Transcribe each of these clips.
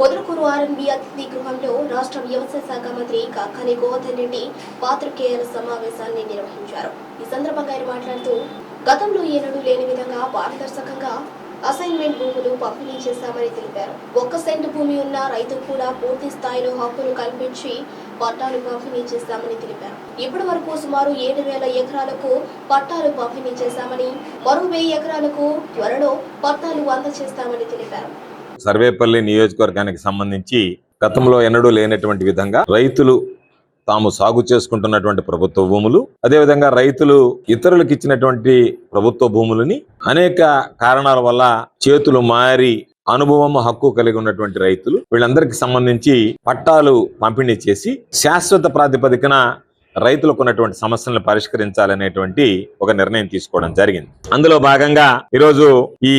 Podalakuru R&B అతిథి గృహంలో రాష్ట్ర వ్యవసాయ శాఖ మంత్రి కాకాని గోవర్ధన్ రెడ్డి పాత్రికేయుల సమావేశాన్ని నిర్వహించారు. ఈ సందర్భంగా ఆయన మాట్లాడుతూ గతంలో ఏనాడు లేని విధంగా పారదర్శకంగా అసైన్మెంట్ భూములు పంపిణీ చేశామని తెలిపారు. ఒక్క సెంటు భూమి ఉన్న రైతుకు కూడా పూర్తి స్థాయిలో హక్కులు కల్పించి పట్టాలు పంపిణీ చేశామని తెలిపారు. ఇప్పటి వరకు సుమారు ఏడు వేల ఎకరాలకు పట్టాలు పంపిణీ చేశామని మరో వెయ్యి ఎకరాలకు త్వరలో పట్టాలు అందజేస్తామని తెలిపారు. సర్వేపల్లి నియోజకవర్గానికి సంబంధించి గతంలో ఎన్నడూ లేనటువంటి విధంగా రైతులు తాము సాగు చేసుకుంటున్నటువంటి ప్రభుత్వ భూములు అదేవిధంగా రైతులు ఇతరులకు ఇచ్చినటువంటి ప్రభుత్వ భూములని అనేక కారణాల వల్ల చేతులు మారి అనుభవం హక్కు కలిగి ఉన్నటువంటి రైతులు వీళ్ళందరికీ సంబంధించి పట్టాలు పంపిణీ చేసి శాశ్వత ప్రాతిపదికన రైతులకు ఉన్నటువంటి సమస్యలను పరిష్కరించాలనేటువంటి ఒక నిర్ణయం తీసుకోవడం జరిగింది. అందులో భాగంగా ఈరోజు ఈ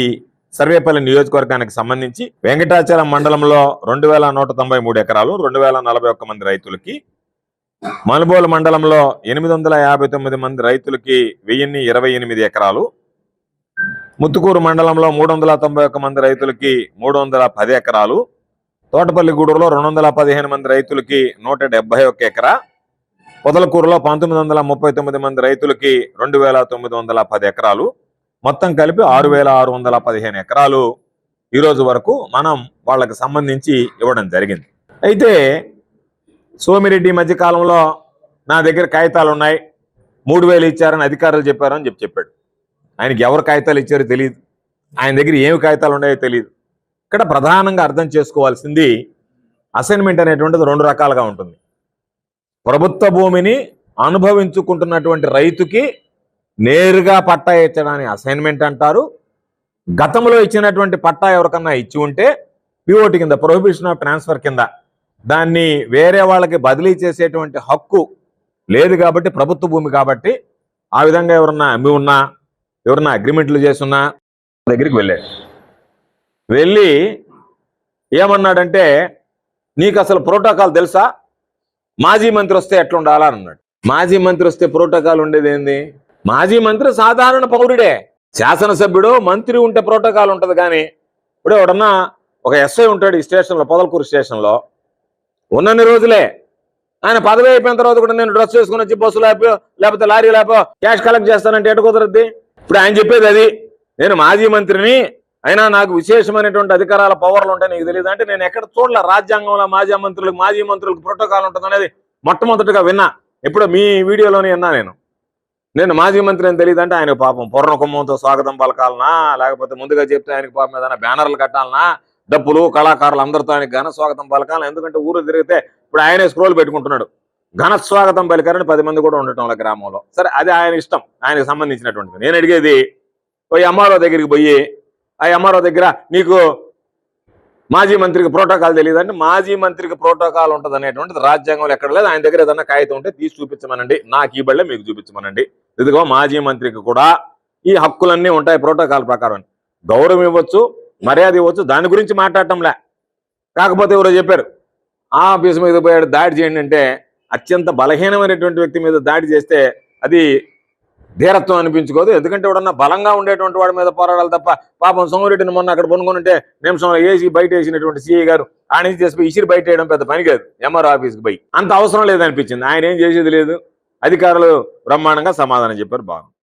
సర్వేపల్లి నియోజకవర్గానికి సంబంధించి వెంకటాచలం మండలంలో రెండు వేల నూట తొంభై మూడు ఎకరాలు రెండు వేల నలభై ఒక్క మంది రైతులకి మనుబోలు మండలంలో ఎనిమిది వందల యాభై తొమ్మిది మంది రైతులకి వెయ్యిన్ని ఇరవై ఎనిమిది ఎకరాలు ముత్తుకూరు మండలంలో మూడు వందల తొంభై ఒక్క మంది రైతులకి మూడు వందల పది ఎకరాలు తోటపల్లిగూడూరులో రెండు వందల పదిహేను మంది రైతులకి నూట డెబ్బై ఒక్క ఎకరా పొదలకూరులో పంతొమ్మిది వందల ముప్పై తొమ్మిది మంది రైతులకి రెండు వేల తొమ్మిది వందల పది ఎకరాలు మొత్తం కలిపి ఆరు వేల ఆరు వందల పదిహేను ఎకరాలు ఈరోజు వరకు మనం వాళ్ళకి సంబంధించి ఇవ్వడం జరిగింది. అయితే సోమిరెడ్డి మధ్యకాలంలో మధ్య కాలంలో నా దగ్గర కాగితాలు ఉన్నాయి. మూడు వేలు ఇచ్చారని అధికారులు చెప్పారని చెప్పి చెప్పాడు. ఆయనకి ఎవరు కాగితాలు ఇచ్చారో తెలియదు ఆయన దగ్గర ఏమి కాగితాలు ఉన్నాయో తెలియదు ఇక్కడ ప్రధానంగా అర్థం చేసుకోవాల్సింది అసైన్మెంట్ అనేటువంటిది రెండు రకాలుగా ఉంటుంది. ప్రభుత్వ భూమిని అనుభవించుకుంటున్నటువంటి రైతుకి నేరుగా పట్టా ఇచ్చడాన్ని అసైన్మెంట్ అంటారు. గతంలో ఇచ్చినటువంటి పట్టా ఎవరికన్నా ఇచ్చి ఉంటే పిఓటి కింద ప్రొహిబిషన్ ఆఫ్ ట్రాన్స్ఫర్ కింద దాన్ని వేరే వాళ్ళకి బదిలీ చేసేటువంటి హక్కు లేదు కాబట్టి ప్రభుత్వ భూమి కాబట్టి ఆ విధంగా ఎవరన్నా అమ్మి ఉన్నా ఎవరన్నా అగ్రిమెంట్లు చేసున్నా దగ్గరికి వెళ్ళాడు వెళ్ళి ఏమన్నాడంటే నీకు అసలు ప్రోటోకాల్ తెలుసా? మాజీ మంత్రి వస్తే ఎట్లా ఉండాలా అని అన్నాడు. మాజీ మంత్రి వస్తే ప్రోటోకాల్ ఉండేది ఏంది? మాజీ మంత్రి సాధారణ పౌరుడే. శాసనసభ్యుడు మంత్రి ఉంటే ప్రోటోకాల్ ఉంటుంది కానీ ఇప్పుడు ఎవడన్నా ఒక ఎస్ఐ ఉంటాడు ఈ స్టేషన్లో పొదలకూరు స్టేషన్లో. ఉన్నన్ని రోజులే. ఆయన పదవి అయిపోయిన తర్వాత కూడా నేను డ్రెస్ చేసుకుని వచ్చి బస్సు లేపో లేకపోతే లారీ లేపో క్యాష్ కలెక్ట్ చేస్తానంటే ఎటు కుదరద్ది? ఇప్పుడు ఆయన చెప్పేది అది. నేను మాజీ మంత్రిని అయినా నాకు విశేషమైనటువంటి అధికారాల పవర్లు ఉంటాయి నీకు తెలియదు అంటే నేను ఎక్కడ చూడలే రాజ్యాంగంలో మాజీ మంత్రులకు మాజీ మంత్రులకు ప్రోటోకాల్ ఉంటుంది అనేది మొట్టమొదటిగా విన్నా. ఇప్పుడు మీ వీడియోలోనే విన్నా నేను. నేను మాజీ మంత్రి అని తెలియదు అంటే ఆయన పాపం. పూర్ణ కుంభంతో స్వాగతం పలకాలనా? లేకపోతే ముందుగా చెప్తే ఆయనకు పాపం ఏదైనా బ్యానర్లు కట్టాలనా? డప్పులు కళాకారులు అందరితో ఆయనకు ఘన స్వాగతం పలకాలి ఎందుకంటే ఊరు తిరిగితే ఇప్పుడు ఆయనే స్క్రోల్ పెట్టుకుంటున్నాడు. ఘన స్వాగతం పలికారని పది మంది కూడా ఉండటం వాళ్ళ గ్రామంలో. సరే అది ఆయన ఇష్టం. ఆయనకు సంబంధించినటువంటిది. నేను అడిగేది పోయి ఎంఆర్ఓ దగ్గరికి పోయి ఆ ఎంఆర్ఓ దగ్గర నీకు మాజీ మంత్రికి ప్రోటోకాల్ తెలియదు మాజీ మంత్రికి ప్రోటోకాల్ ఉంటుంది అనేటువంటిది రాజ్యాంగంలో ఎక్కడ లేదు. ఆయన దగ్గర ఏదైనా కాగితం ఉంటే తీసి చూపించమనండి. నాకు ఈ బళ్ళే మీకు చూపించమనండి. ఇదిగో మాజీ మంత్రికి కూడా ఈ హక్కులన్నీ ఉంటాయి ప్రోటోకాల్ ప్రకారం. గౌరవం ఇవ్వచ్చు మర్యాద ఇవ్వచ్చు. దాని గురించి మాట్లాడటంలే. కాకపోతే ఎవరో చెప్పారు ఆ ఆఫీస్ మీద పోయాడు దాడి చేయండి అంటే అత్యంత బలహీనమైనటువంటి వ్యక్తి మీద దాడి చేస్తే అది ధీరత్వం అనిపించుకోదు. ఎందుకంటే ఎవడన్నా బలంగా ఉండేటువంటి వాడి మీద పోరాడాలి తప్ప పాపం సోమిరెడ్డిని మొన్న అక్కడ పనుకొని ఉంటే నిమిషంలో ఏసీ బయట వేసినటువంటి సిఐ గారు ఆయన చేసిపోయి చేసి ఇసిరి బయట వేయడం పెద్ద పని కాదు. ఎంఆర్ ఆఫీస్కి పోయి. అంత అవసరం లేదనిపించింది. ఆయన ఏం చేసేది లేదు. అధికారులు బ్రహ్మాండంగా సమాధానం చెప్పారు బాగుంది